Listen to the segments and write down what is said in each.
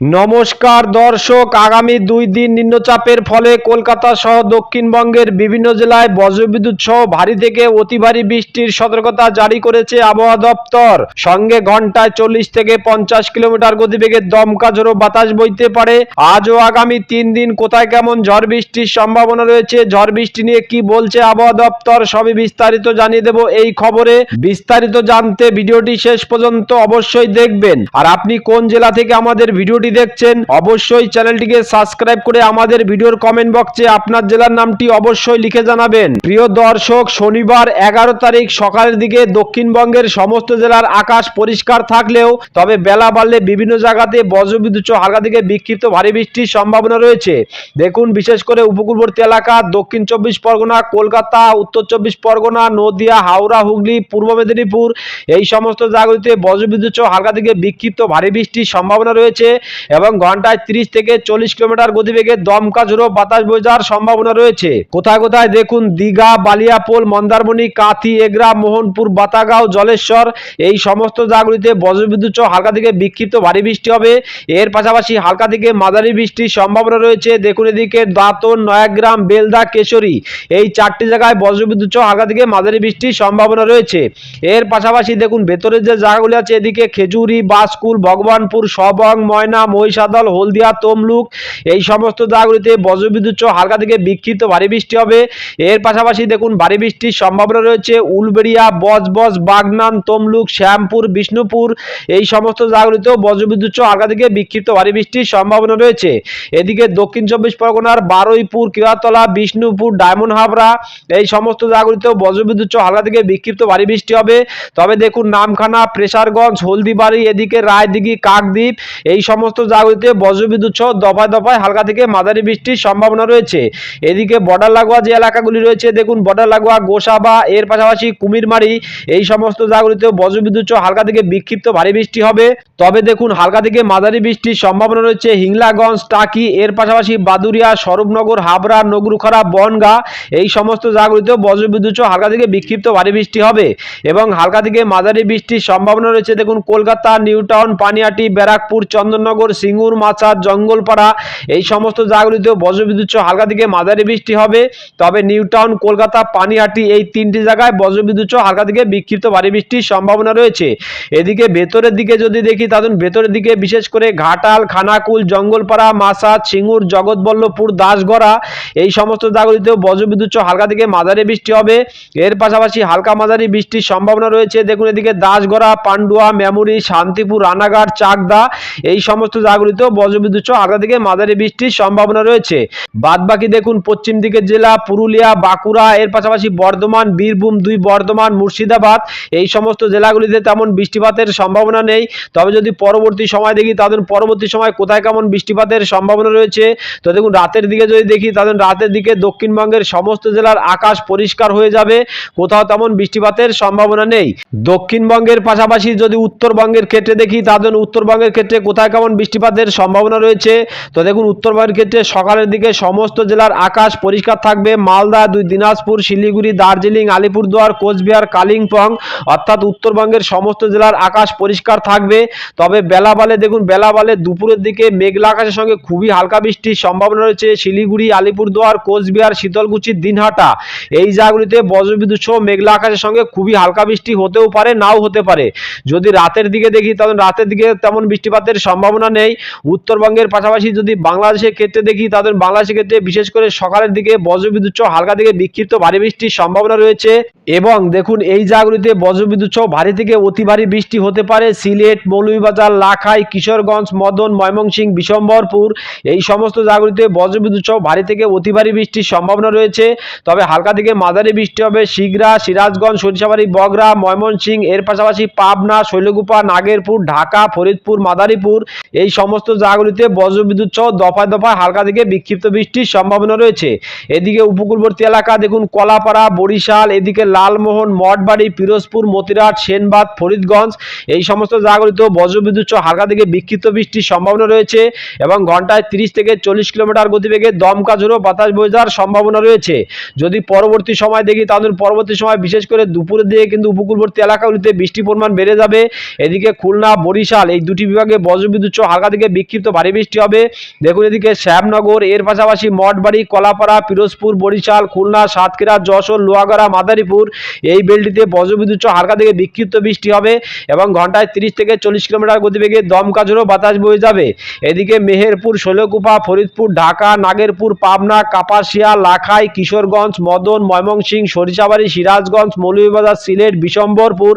নমস্কার দর্শক, আগামী দুই দিন নিম্নচাপের ফলে কলকাতা সহ দক্ষিণবঙ্গের বিভিন্ন জেলায় বজ্রবিদ্যুৎ সহ ভারী থেকে অতি ভারী বৃষ্টির সতর্কতা জারি করেছে আবহাওয়া দপ্তর। সঙ্গে ঘন্টায় চল্লিশ থেকে পঞ্চাশ কিলোমিটার গতিবেগে দমকা ঝোড়ো বাতাস বইতে পারে। আজ ও আগামী তিন দিন কোথায় কেমন ঝড় বৃষ্টির সম্ভাবনা রয়েছে? ঝড় বৃষ্টি নিয়ে কি বলছে আবহাওয়া দপ্তর? সবই বিস্তারিত জানিয়ে দেব এই খবরে। বিস্তারিত জানতে ভিডিওটি শেষ পর্যন্ত অবশ্যই দেখবেন। আর আপনি কোন জেলা থেকে আমাদের ভিডিওটি দেখছেন, অবশ্যই চ্যানেলটিকে সাবস্ক্রাইব করে আমাদের ভিডিওর কমেন্ট বক্সে আপনার জেলার নামটি অবশ্যই লিখে জানাবেন। প্রিয় দর্শক, শনিবার এগারো তারিখ সকালের দিকে দক্ষিণবঙ্গের সমস্ত জেলার আকাশ পরিষ্কার থাকলেও, তবে বেলা বাড়লে বিভিন্ন জায়গাতে বজ্রবিদ্যুৎ হালকা থেকে বিক্ষিপ্ত ভারী বৃষ্টির সম্ভাবনা রয়েছে। দেখুন, বিশেষ করে উপকূলবর্তী এলাকা, দক্ষিণ চব্বিশ পরগনা, কলকাতা, উত্তর চব্বিশ পরগনা, নদিয়া, হাওড়া, হুগলি, পূর্ব মেদিনীপুর, এই সমস্ত জায়গাগুলিতে বজ্রবিদ্যুৎ হালকা থেকে বিক্ষিপ্ত ভারী বৃষ্টির সম্ভাবনা রয়েছে। এবং ঘন্টায় তিরিশ থেকে চল্লিশ কিলোমিটার গতিবেগে দমকা ঝোড়ো বাতাস যাওয়ার সম্ভাবনা রয়েছে। কোথায় কোথায় দেখুন দীঘা, বালিয়াপোল, মন্দারমণি, কাথি, এগরা, মোহনপুর, বাতাগাঁও, জলেশ্বর, এই সমস্ত জায়গাগুলিতে বজ্রবিদ্যুৎ সহ হালকা থেকে বিক্ষিপ্ত ভারী বৃষ্টি হবে। এর পাশাপাশি হালকা থেকে মাঝারি বৃষ্টির সম্ভাবনা রয়েছে। দেখুন এদিকে দাঁতন, নয়াগ্রাম, বেলদা, কেশরী, এই চারটি জায়গায় বজ্রবিদ্যুৎ সহ হালকা থেকে মাঝারি বৃষ্টির সম্ভাবনা রয়েছে। এর পাশাপাশি দেখুন ভেতরের যে জায়গাগুলি আছে, এদিকে খেজুরি বাসকুল ভগবানপুর, সবং, ময়না মহিষাদল, হলদিয়া, তমলুক, এই সমস্ত জায়গাগুলিতে বজ্রবিদ্যুৎ সহ হালকা থেকে বিক্ষিপ্ত ভারী বৃষ্টি হবে। এর পাশাপাশি দেখুন, ভারী বৃষ্টির সম্ভাবনা রয়েছে উলবেড়িয়া, বজবজ, বাগনান, তমলুক, শ্যামপুর, বিষ্ণুপুর, এই সমস্ত জায়গাগুলিতেও বজ্রবিদ্যুৎ সহ হালকা থেকে বিক্ষিপ্ত ভারী বৃষ্টির সম্ভাবনা রয়েছে। এদিকে দক্ষিণ চব্বিশ পরগনার বারুইপুর কিয়াতলা বিষ্ণুপুর, ডায়মন্ড হাবড়া, এই সমস্ত জায়গাগুলিতেও বজ্রবিদ্যুৎ সহ হালকা থেকে বিক্ষিপ্ত ভারী বৃষ্টি হবে। তবে দেখুন, নামখানা, প্রেসারগঞ্জ, হলদিবাড়ি, এদিকে রায়দিঘি, কাকদ্বীপ, এই সমস্ত জায়গাগুলিতে বজ্রবিদ্যুৎ সহ দফায় দফায় হালকা থেকে মাঝারি বৃষ্টির সম্ভাবনা রয়েছে। এদিকে বর্ডার লাগোয়া যে এলাকাগুলি রয়েছে, দেখুন বর্ডার লাগোয়া গোসাবা, এর পাশাপাশি কুমিরমারি, এই সমস্ত জায়গাগুলিতেও বজ্রবিদ্যুৎ সহ হালকা থেকে বিক্ষিপ্ত ভারী বৃষ্টি হবে। তবে দেখুন হালকা থেকে মাঝারি বৃষ্টির সম্ভাবনা রয়েছে হিংলাগঞ্জ, টাকি, এর পাশাপাশি বাদুরিয়া, স্বরূপনগর, হাবড়া, নগরুখরা, বনগা, এই সমস্ত জায়গাগুলিতেও বজ্রবিদ্যুৎ সহ হালকা থেকে বিক্ষিপ্ত ভারী বৃষ্টি হবে এবং হালকা থেকে মাঝারি বৃষ্টির সম্ভাবনা রয়েছে। দেখুন কলকাতা, নিউটাউন, পানিয়াটি, ব্যারাকপুর, চন্দননগর সিঙ্গুর মাছা জঙ্গলপাড়া, এই সমস্ত জায়গাগুলিতেও বজ্রবিদ্যুৎ হালকা থেকে মাঝারি বৃষ্টি হবে। তবে নিউ টাউন কলকাতা, পানিহাটি এই তিনটি জায়গায় বজ্রবিদ্যুৎ হালকা থেকে বিক্ষিপ্ত ভারী বৃষ্টির সম্ভাবনা রয়েছে। এদিকে ভেতরের দিকে যদি দেখি তাদের ভেতরের দিকে বিশেষ করে ঘাটাল, খানাকুল, জঙ্গলপাড়া মাসাদ সিঙ্গুর, জগৎবল্লভপুর, দাসগড়া, এই সমস্ত জায়গাগুলিতেও বজ্রবিদ্যুৎ হালকা থেকে মাঝারি বৃষ্টি হবে। এর পাশাপাশি হালকা মাঝারি বৃষ্টির সম্ভাবনা রয়েছে। দেখুন, এদিকে দাসগড়া, পান্ডুয়া, মেমুরি, শান্তিপুর, রানাঘাট, চাকদা, এই সমস্ত জায়গাগুলিতেও বজ্রবিদ্যুৎ সহ হালকা থেকে মাঝারি বৃষ্টির সম্ভাবনা রয়েছে। বাদ বাকি দেখুন পশ্চিম দিকের জেলা পুরুলিয়া, বাঁকুড়া, এর পাশাপাশি বর্ধমান, বীরভূম দুই, বর্ধমান, মুর্শিদাবাদ, এই সমস্ত জেলাগুলিতে তেমন বৃষ্টিপাতের সম্ভাবনা নেই। তবে যদি পরবর্তী সময় দেখি, তাদের পরবর্তী সময় কোথায় কেমন বৃষ্টিপাতের সম্ভাবনা রয়েছে? তো দেখুন, রাতের দিকে যদি দেখি, তাদের রাতের দিকে দক্ষিণবঙ্গের সমস্ত জেলার আকাশ পরিষ্কার হয়ে যাবে। কোথাও তেমন বৃষ্টিপাতের সম্ভাবনা নেই। দক্ষিণবঙ্গের পাশাপাশি যদি উত্তরবঙ্গের ক্ষেত্রে দেখি, তাদের উত্তরবঙ্গের ক্ষেত্রে কোথায় কেমন বৃষ্টিপাতের সম্ভাবনা রয়েছে। তো দেখুন উত্তরবঙ্গের ক্ষেত্রে সকালের দিকে সমস্ত জেলার আকাশ পরিষ্কার থাকবে। মালদা দুই, দিনাজপুর, শিলিগুড়ি, দার্জিলিং, আলিপুরদুয়ার, কোচবিহার, কালিম্পং, অর্থাৎ উত্তরবঙ্গের সমস্ত জেলার আকাশ পরিষ্কার থাকবে। তবে বেলা বালে দেখুন বেলা বালে দুপুরের দিকে মেঘলা আকাশের সঙ্গে খুবই হালকা বৃষ্টির সম্ভাবনা রয়েছে। শিলিগুড়ি, আলিপুরদুয়ার, কোচবিহার, শীতলকুচি, দিনহাটা এই জায়গাগুলিতে বজ্রবিদ্যুৎ সহ মেঘলা আকাশের সঙ্গে খুবই হালকা বৃষ্টি হতেও পারে, নাও হতে পারে। যদি রাতের দিকে দেখি তখন রাতের দিকে তেমন বৃষ্টিপাতের সম্ভাবনা নেই। উত্তরবঙ্গের পাশাপাশি যদি বাংলাদেশের ক্ষেত্রে দেখি, তাদের বাংলাদেশের ক্ষেত্রে বিশেষ করে সকালের দিকে বজ্রবিদ্যুৎ সহ হালকা থেকে বিক্ষিপ্ত ভারী বৃষ্টির সম্ভাবনা রয়েছে। এবং দেখুন, এই জায়গাগুলিতে বজ্রবিদ্যুৎ সহ ভারী থেকে অতি ভারী বৃষ্টি হতে পারে। সিলেট, মৌলভীবাজার, লাখাই, কিশোরগঞ্জ, মদন, ময়মনসিংহ, বিশম্বরপুর, এই সমস্ত জায়গাগুলিতে বজ্রবিদ্যুৎ সহ ভারী থেকে অতি ভারী বৃষ্টির সম্ভাবনা রয়েছে। তবে হালকা থেকে মাঝারি বৃষ্টি হবে শিগরা সিরাজগঞ্জ, সরিষাবাড়ি বগরা ময়মনসিংহ, এর পাশাপাশি পাবনা, শৈলকুপা, নাগেরপুর, ঢাকা, ফরিদপুর, মাদারীপুর এই সমস্ত জায়গাগুলিতে বজ্রবিদ্যুৎ সহ দফায় দফায় হালকা থেকে বিক্ষিপ্ত বৃষ্টির সম্ভাবনা রয়েছে। এদিকে উপকূলবর্তী এলাকা দেখুন, কলাপাড়া, বরিশাল, এদিকে লালমোহন, মঠবাড়ি, পিরোজপুর, মতিরাট, সেনবাদ, ফরিদগঞ্জ, এই সমস্ত জায়গাগুলিতেও বজ্রবিদ্যুৎ সহ হালকা থেকে বিক্ষিপ্ত বৃষ্টির সম্ভাবনা রয়েছে এবং ঘন্টায় তিরিশ থেকে চল্লিশ কিলোমিটার গতিবেগে দমকা ঝোড়ো বাতাস বয়ে যাওয়ার সম্ভাবনা রয়েছে। যদি পরবর্তী সময় দেখি তাদের পরবর্তী সময় বিশেষ করে দুপুরের দিকে কিন্তু উপকূলবর্তী এলাকাগুলিতে বৃষ্টির পরিমাণ বেড়ে যাবে। এদিকে খুলনা, বরিশাল এই দুটি বিভাগে বজ্রবিদ্যুৎ সহ হালকা থেকে বিক্ষিপ্ত ভারী বৃষ্টি হবে। দেখুন এদিকে শ্যামনগর, এর পাশাপাশি মঠবাড়ি, কলাপাড়া, পিরোজপুর, বরিশাল, খুলনা, সাতক্ষীরা, যশোর, লোহাগড়া, মাদারীপুর এই বেলটিতে বজ্রবিদ্যুৎ হালকা থেকে বিক্ষিপ্ত বৃষ্টি হবে এবং ঘন্টায় তিরিশ থেকে চল্লিশ কিলোমিটার গতিবেগে দমকা ঝোড়ো বাতাস বয়ে যাবে। এদিকে মেহেরপুর, শৈলকুপা, ফরিদপুর, ঢাকা, নাগেরপুর, পাবনা, কাপাসিয়া, লাখাই, কিশোরগঞ্জ, মদন, ময়মনসিংহ, সরিষাবাড়ি, সিরাজগঞ্জ, মৌলভীবাজার, সিলেট বিশম্বরপুর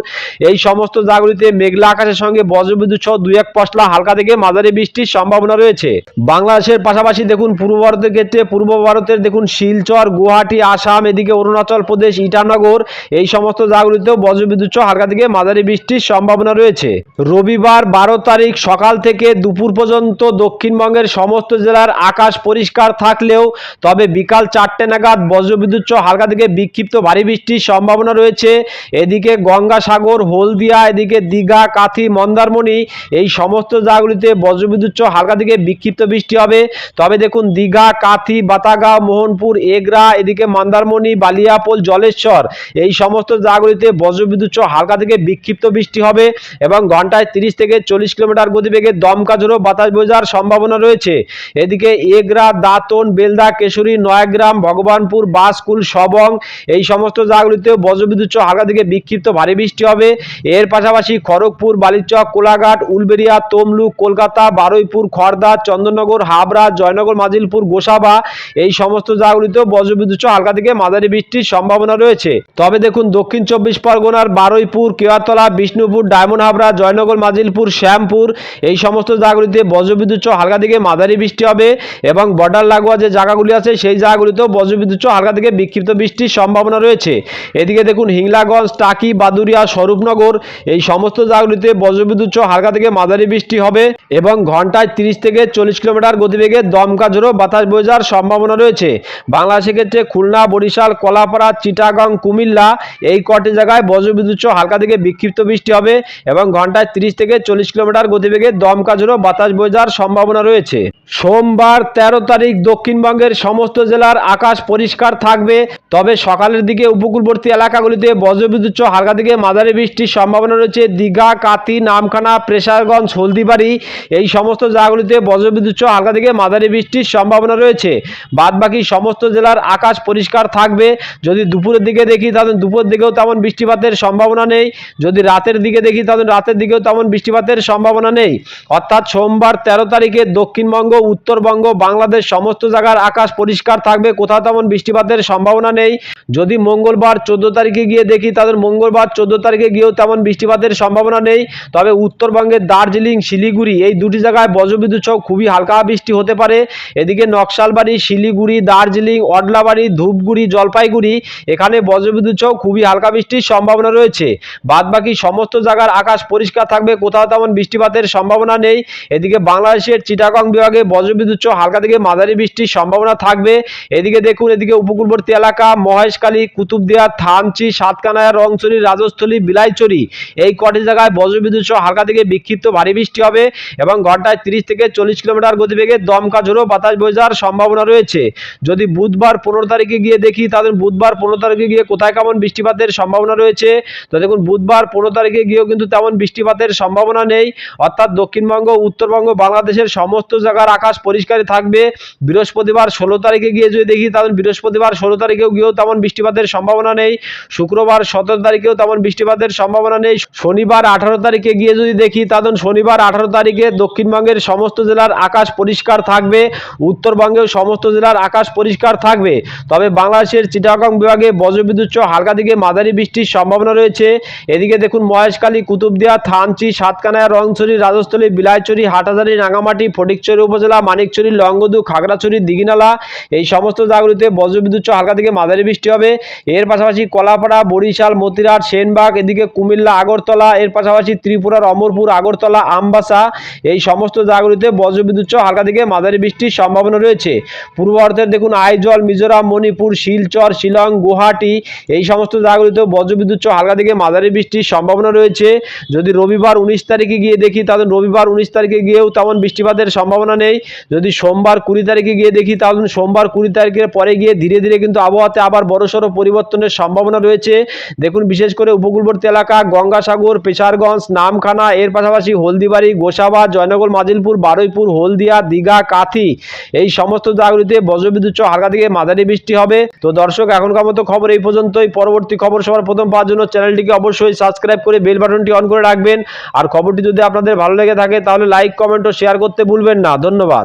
এই সমস্ত জায়গাগুলিতে মেঘলা আকাশের সঙ্গে বজ্রবিদ্যুৎ সহ দুই এক পশলা হালকা থেকে মাঝারি বৃষ্টির সম্ভাবনা রয়েছে। বাংলাদেশের পাশাপাশি দেখুন, পূর্ব ভারতের ক্ষেত্রে পূর্ব ভারতের দেখুন, শিলচর, গুয়াহাটি, আসাম, এদিকে অরুণাচল প্রদেশ, ইটানগর, এই সমস্ত জায়গাগুলিতেও বজ্রবিদ্যুৎ হালকা থেকে মাঝারি বৃষ্টির সম্ভাবনা রয়েছে। রবিবার বারো তারিখ সকাল থেকে দুপুর পর্যন্ত দক্ষিণবঙ্গের সমস্ত জেলার আকাশ পরিষ্কার থাকলেও, তবে বিকাল চারটে নাগাদ বজ্রবিদ্যুৎ হালকা থেকে বিক্ষিপ্ত ভারী বৃষ্টির সম্ভাবনা রয়েছে। এদিকে গঙ্গাসাগর, হলদিয়া, এদিকে দীঘা, কাথি, মন্দারমণি, এই সমস্ত জায়গাগুলিতে বজ্রবিদ্যুৎ সহ হালকা থেকে বিক্ষিপ্ত বৃষ্টি হবে। তবে দেখুন, দীঘা, কাথি, বাতাগাঁও, মোহনপুর, এগরা, এদিকে মন্দারমণি, বালিয়াপোল, জলেশ্বর, এই সমস্ত জায়গাগুলিতে বজ্রবিদ্যুৎ সহ হালকা থেকে বিক্ষিপ্ত বৃষ্টি হবে এবং ঘন্টায় তিরিশ থেকে চল্লিশ কিলোমিটার গতিবেগে দমকা ঝোড়ো বাতাস বোঝার সম্ভাবনা রয়েছে। এদিকে এগরা, দাঁতন, বেলদা, কেশরী, নয়াগ্রাম, ভগবানপুর, বাসকুল, সবং, এই সমস্ত জায়গাগুলিতেও বজ্রবিদ্যুৎ সহ হালকা থেকে বিক্ষিপ্ত ভারী বৃষ্টি হবে। এর পাশাপাশি খড়গপুর, বালিচক, কোলাঘাট, উলবেড়িয়া, তমলুক, কলকাতা বারুইপুর খড়দা চন্দননগর, হাবড়া, জয়নগর, মাজিলপুর, গোসাবা, এই সমস্ত জায়গাগুলিতেও বজ্রবিদ্যুৎ সহ হালকা থেকে মাঝারি বৃষ্টির সম্ভাবনা রয়েছে। তবে দেখুন, দক্ষিণ চব্বিশ পরগনার বারুইপুর কেওয়াতলা বিষ্ণুপুর, ডায়মন্ড হাবড়া, জয়নগর, মাজিলপুর, শ্যামপুর, এই সমস্ত জায়গাগুলিতে বজ্রবিদ্যুৎ সহ হালকা থেকে মাঝারি বৃষ্টি হবে এবং বর্ডার লাগোয়া যে জায়গাগুলি আছে, সেই জায়গাগুলিতেও বজ্রবিদ্যুৎ সহ হালকা থেকে বিক্ষিপ্ত বৃষ্টির সম্ভাবনা রয়েছে। এদিকে দেখুন, হিংলাগঞ্জ, টাকি বাদুরিয়া স্বরূপনগর, এই সমস্ত জায়গাগুলিতে বজ্রবিদ্যুৎ সহ হালকা থেকে মাঝারি বৃষ্টি হবে। এবং ঘন্টায় তিরিশ থেকে চল্লিশ কিলোমিটার গতিবেগে দমকা ঝোড়ো বাতাস বয়ে যাওয়ার সম্ভাবনা রয়েছে। বাংলাদেশের ক্ষেত্রে খুলনা, বরিশাল, কলাপাড়া, চিটাগং, কুমিল্লা এই কটি জায়গায় বজ্রবিদ্যুৎ হালকা থেকে বিক্ষিপ্ত বৃষ্টি হবে এবং ঘন্টায় তিরিশ থেকে চল্লিশ কিলোমিটার গতিবেগে দমকা ঝোড়ো বাতাস বয়ে যাওয়ার সম্ভাবনা রয়েছে। সোমবার তেরো তারিখ দক্ষিণবঙ্গের সমস্ত জেলার আকাশ পরিষ্কার থাকবে, তবে সকালের দিকে উপকূলবর্তী এলাকাগুলিতে বজ্রবিদ্যুৎ হালকা থেকে মাঝারি বৃষ্টির সম্ভাবনা রয়েছে। দীঘা কাতি নামখানা, প্রেসারগঞ্জ, হলদিবাড়ি এই সমস্ত জায়গাগুলিতে বজ্রবিদ্যুৎ সহ হালকা থেকে মাঝারি বৃষ্টির সম্ভাবনা রয়েছে। বাদবাকি সমস্ত জেলার আকাশ পরিষ্কার থাকবে। যদি দুপুরের দিকে দেখি তাহলে দুপুরের দিকেও তেমন বৃষ্টিপাতের সম্ভাবনা নেই। যদি রাতের দিকে দেখি তাহলে রাতের দিকেও তেমন বৃষ্টিপাতের সম্ভাবনা নেই। অর্থাৎ সোমবার তেরো তারিখে দক্ষিণবঙ্গ, উত্তরবঙ্গ, বাংলাদেশ সমস্ত জায়গার আকাশ পরিষ্কার থাকবে। কোথাও তেমন বৃষ্টিপাতের সম্ভাবনা নেই। যদি মঙ্গলবার চোদ্দ তারিখে গিয়ে দেখি তাদের মঙ্গলবার চোদ্দ তারিখে গিয়েও তেমন বৃষ্টিপাতের সম্ভাবনা নেই। তবে উত্তরবঙ্গের দার্জিলিং, শিলিগুড়ি এই দুটি জায়গায় বজ্রবিদ্যুৎ সহ খুবই হালকা বৃষ্টি হতে পারে। এদিকে নকশালবাড়ি, শিলিগুড়ি, দার্জিলিং, অডলাবাড়ি, ধূপগুড়ি, জলপাইগুড়ি, এখানে বজ্রবিদ্যুৎ সহ খুবই হালকা বৃষ্টির সম্ভাবনা রয়েছে। বাদবাকি সমস্ত জায়গার আকাশ পরিষ্কার থাকবে, কোথাও তেমন বৃষ্টিপাতের সম্ভাবনা নেই। এদিকে বাংলাদেশের চিটাগং বিভাগে বজ্রবিদ্যুৎ সহ হালকা থেকে মাঝারি বৃষ্টির সম্ভাবনা থাকবে। এদিকে দেখুন, এদিকে উপকূলবর্তী এলাকা, মহেশখালী, কুতুবদিয়া, থানচি, সাতকানায়া, রংচুরি, রাজস্থলী, বিলাইচুরি, এই কটি জায়গায় বজ্রবিদ্যুৎ সহ হালকা থেকে বিক্ষিপ্ত ভারী বৃষ্টি হবে। এবং ঘন্টায় তিরিশ থেকে চল্লিশ কিলোমিটার গতিবেগে দমকা ঝোড়ো বাতাস যাওয়ার সম্ভাবনা রয়েছে। যদি বুধবার পনেরো তারিখে গিয়ে দেখি, তাহলে বুধবার পনেরো তারিখে গিয়ে কোথায় কেমন বৃষ্টিপাতের সম্ভাবনা রয়েছে? তো দেখুন, বুধবার পনেরো তারিখে গিয়েও কিন্তু তেমন বৃষ্টিপাতের সম্ভাবনা নেই। অর্থাৎ দক্ষিণবঙ্গ, উত্তরবঙ্গ, বাংলাদেশের সমস্ত জায়গার আকাশ পরিষ্কারই থাকবে। বৃহস্পতিবার ষোলো তারিখে গিয়ে যদি দেখি, তাহলে বৃহস্পতিবার ষোলো তারিখেও গিয়েও তেমন বৃষ্টিপাতের সম্ভাবনা নেই। শুক্রবার সতেরো তারিখেও তেমন বৃষ্টিপাতের সম্ভাবনা নেই। শনিবার আঠারো তারিখে গিয়ে যদি দেখি, তাহলে শনিবার আঠারো তারিখে দক্ষিণবঙ্গের সমস্ত জেলার আকাশ পরিষ্কার থাকবে, উত্তরবঙ্গেও সমস্ত জেলার আকাশ পরিষ্কার থাকবে। তবে বাংলাদেশের চিটাগং বিভাগে বজ্রবিদ্যুৎ সহ হালকা দিকে মাঝারি বৃষ্টির সম্ভাবনা রয়েছে। এদিকে দেখুন, মহেশখালী, কুতুবদিয়া, থানচি, সাতকানায়া, রংছড়ি, রাজস্থলী বিলাইচুরি হাটাজারি রাঙামাটি ফটিকচুরি উপজেলা মানিকচুরি লঙ্গদু খাগড়াছড়ি, দিঘিনালা এই সমস্ত জায়গাগুলিতে বজ্রবিদ্যুৎ সহ হালকা থেকে মাঝারি বৃষ্টি হবে। এর পাশাপাশি কলাপাড়া, বরিশাল, মতিরাট, সেনবাগ, এদিকে কুমিল্লা, আগরতলা, এর পাশাপাশি ত্রিপুরার অমরপুর, আগরতলা, আমবাসা এই সমস্ত জায়গাগুলিতে বজ্রবিদ্যুৎ সহ হালকা থেকে মাঝারি বৃষ্টির সম্ভাবনা রয়েছে। পূর্ব ভারতের দেখুন, আইজল, মিজোরাম, মণিপুর, শিলচর, শিলং, গুয়াহাটি, এই সমস্ত জায়গাগুলিতেও বজ্রবিদ্যুৎ সহ হালকা থেকে মাঝারি বৃষ্টির সম্ভাবনা রয়েছে। যদি রবিবার উনিশ তারিখে গিয়ে দেখি, তাহলে রবিবার উনিশ তারিখে গিয়েও তেমন বৃষ্টিপাতের সম্ভাবনা নেই। যদি সোমবার কুড়ি তারিখে গিয়ে দেখি, তাহলে সোমবার কুড়ি তারিখের পরে গিয়ে ধীরে ধীরে কিন্তু আবহাওয়াতে আবার বড়সড় পরিবর্তনের সম্ভাবনা রয়েছে। দেখুন, বিশেষ করে উপকূলবর্তী এলাকা, গঙ্গাসাগর, পেশারগঞ্জ, নামখানা, এর পাশাপাশি হলদিবাড়ি, গোসাবা মুর্শিদাবাদ জয়নগর, মাজিলপুর, বারুইপুর, হলদিয়া, দীঘা, কাথি এই সমস্ত জায়গাগুলিতে বজ্রবিদ্যুৎ হালকা থেকে মাঝারি বৃষ্টি হবে। তো দর্শক, এখনকার মতো খবর এই পর্যন্তই। পরবর্তী খবর সবার প্রথম পাওয়ার জন্য চ্যানেলটিকে অবশ্যই সাবস্ক্রাইব করে বেল বাটনটি অন করে রাখবেন। আর খবরটি যদি আপনাদের ভালো লেগে থাকে, তাহলে লাইক, কমেন্ট ও শেয়ার করতে ভুলবেন না। ধন্যবাদ।